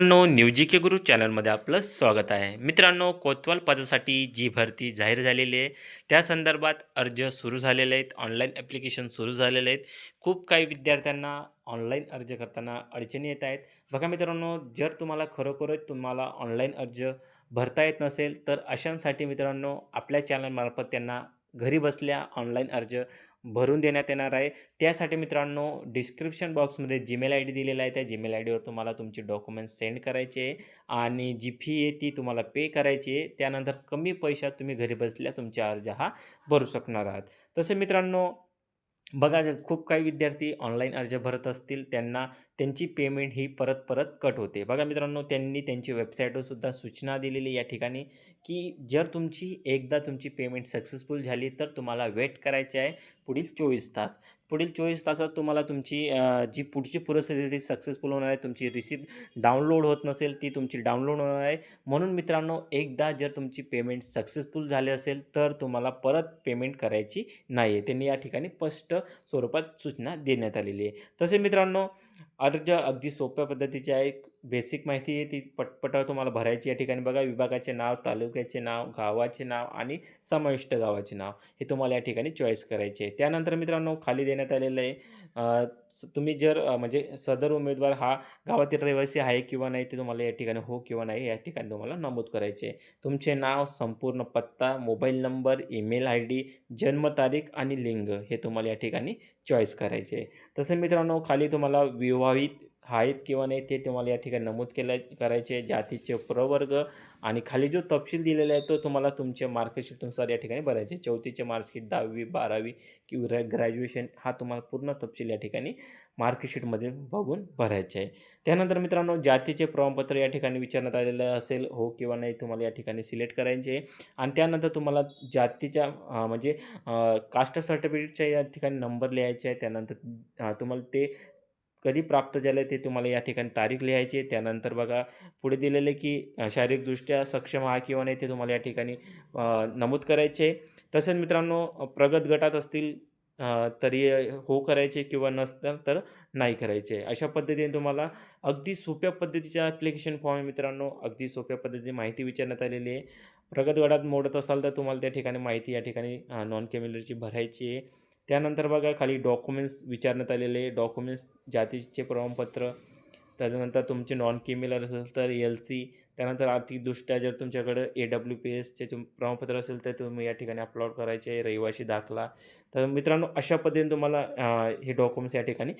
मित्रांनो न्यूजी के गुरु चॅनलमध्ये आपलं स्वागत आहे. मित्रांनो कोतवाल पदासाठी जी भरती जाहीर झालेली आहे त्या संदर्भात अर्ज सुरू झालेले आहेत ऑनलाईन ॲप्लिकेशन सुरू झालेले आहेत. खूप काही विद्यार्थ्यांना ऑनलाईन अर्ज करताना अडचणी येत आहेत. बघा मित्रांनो जर तुम्हाला खरोखरच तुम्हाला ऑनलाईन अर्ज भरता येत नसेल तर अशांसाठी मित्रांनो आपल्या चॅनलमार्फत त्यांना घरी बसल्या ऑनलाईन अर्ज भरून देण्यात येणार आहे. त्यासाठी मित्रांनो डिस्क्रिप्शन बॉक्समध्ये जीमेल आय डी दिलेला आहे. त्या जीमेल आय डीवर तुम्हाला तुमचे डॉक्युमेंट सेंड करायचे आहे आणि जी फी आहे ती तुम्हाला पे करायची आहे. त्यानंतर कमी पैशात तुम्ही घरी बसल्या तुमचा अर्ज हा भरू शकणार आहात. तसे मित्रांनो बघा खूप काही विद्यार्थी ऑनलाईन अर्ज भरत असतील त्यांना त्यांची पेमेंट ही परत परत कट होते. बघा मित्रांनो त्यांनी त्यांची वेबसाईटवरसुद्धा सूचना दिलेली या ठिकाणी की जर तुमची एकदा तुमची पेमेंट सक्सेसफुल झाली तर तुम्हाला वेट करायचे आहे पुढील चोवीस तास. पुढील चोवीस तासात तुम्हाला तुमची जी पुढची पुरस्थिती ती सक्सेसफुल होणार आहे. तुमची रिसिप्ट डाउनलोड होत नसेल ती तुमची डाउनलोड होणार आहे. म्हणून मित्रांनो एकदा जर तुमची पेमेंट सक्सेसफुल झाली असेल तर तुम्हाला परत पेमेंट करायची नाही आहे त्यांनी या ठिकाणी स्पष्ट स्वरूपात सूचना देण्यात आलेली आहे. तसे मित्रांनो अर्ज अगदी सोप्या पद्धतीचे आहे. बेसिक माहिती आहे ती पटपटाव तुम्हाला भरायची या ठिकाणी बघा विभागाचे नाव तालुक्याचे नाव गावाचे नाव आणि समाविष्ट गावाचे नाव हे तुम्हाला या ठिकाणी चॉईस करायचे आहे. त्यानंतर मित्रांनो खाली देण्यात आलेलं आहे स- तुम्ही जर म्हणजे सदर उमेदवार हा गावातील रहिवासी आहे किंवा नाही ते तुम्हाला या ठिकाणी हो किंवा नाही या ठिकाणी तुम्हाला नमूद करायचे आहे. तुमचे नाव संपूर्ण पत्ता mobile number email I D जन्मतारीख आणि लिंग हे तुम्हाला या ठिकाणी चॉईस करायचे आहे. मित्रांनो खाली तुम्हाला विवाहित आहेत किंवा नाही ते तुम्हाला या ठिकाणी नमूद केलं करायचे जातीचे प्रवर्ग आणि खाली जो तपशील दिलेला आहे तो तुम्हाला तुमच्या मार्कशीटनुसार या ठिकाणी भरायचे आहे. चौथीचे मार्कशीट दहावी बारावी किंवा ग्रॅज्युएशन हा तुम्हाला पूर्ण तपशील या ठिकाणी मार्कशीटमध्ये बघून भरायचे आहे. त्यानंतर मित्रांनो जातीचे प्रमाणपत्र या ठिकाणी विचारण्यात आलेलं असेल हो किंवा नाही तुम्हाला या ठिकाणी सिलेक्ट करायचे आहे. आणि त्यानंतर तुम्हाला जातीच्या म्हणजे कास्ट सर्टिफिकेटच्या या ठिकाणी नंबर लिहायचे आहे. त्यानंतर तुम्हाला ते कधी प्राप्त झालं ते तुम्हाला या ठिकाणी तारीख लिहायची आहे. त्यानंतर बघा पुढे दिलेलं आहे की शारीरिकदृष्ट्या सक्षम आहे किंवा नाही ते तुम्हाला या ठिकाणी नमूद करायचे तसेच मित्रांनो प्रगत गटात असतील तरी हो करायचे किंवा नसतं तर नाही करायचे अशा पद्धतीने तुम्हाला अगदी सोप्या पद्धतीच्या ॲप्लिकेशन फॉर्म आहे मित्रांनो अगदी सोप्या पद्धतीने माहिती विचारण्यात आलेली आहे. प्रगत गटात मोडत असाल तर तुम्हाला त्या ठिकाणी माहिती या ठिकाणी नॉन केमिलरची भरायची आहे. त्यानंतर बघा खाली डॉक्युमेंट्स विचारण्यात आलेले डॉक्युमेंट्स जातीचे प्रमाणपत्र त्यानंतर तुमचे नॉन केमिलर असेल तर एल सी त्यानंतर आर्थिकदृष्ट्या जर तुमच्याकडं ए डब्ल्यू पी एसचे तुम प्रमाणपत्र असेल तर तुम्ही या ठिकाणी अपलोड करायचे रहिवाशी दाखला. तर मित्रांनो अशा पद्धतीने तुम्हाला हे डॉक्युमेंट्स या ठिकाणी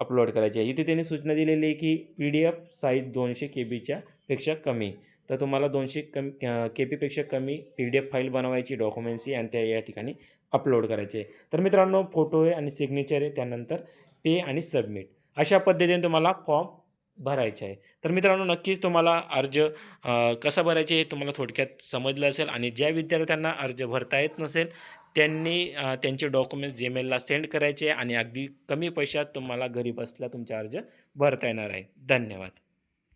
अपलोड करायचे इथे त्यांनी सूचना दिलेली आहे की पी डी एफ साईज दोनशे के बीच्या पेक्षा कमी. तर तुम्हाला दोनशे कमी के पीपेक्षा कमी पी डी एफ फाईल बनवायची डॉक्युमेंट्सची आणि त्या या ठिकाणी अपलोड करायचे. आहे तर मित्रांनो फोटो आहे आणि सिग्नेचर आहे त्यानंतर पे आणि सबमिट. अशा पद्धतीने तुम्हाला फॉर्म भरायचे आहे. तर मित्रांनो नक्कीच तुम्हाला अर्ज कसा भरायचे हे तुम्हाला थोडक्यात समजलं असेल आणि ज्या विद्यार्थ्यांना अर्ज भरता येत नसेल त्यांनी त्यांचे डॉक्युमेंट्स जीमेलला सेंड करायचे आणि अगदी कमी पैशात तुम्हाला घरी बसल्या तुमचा अर्ज भरता येणार आहे. धन्यवाद.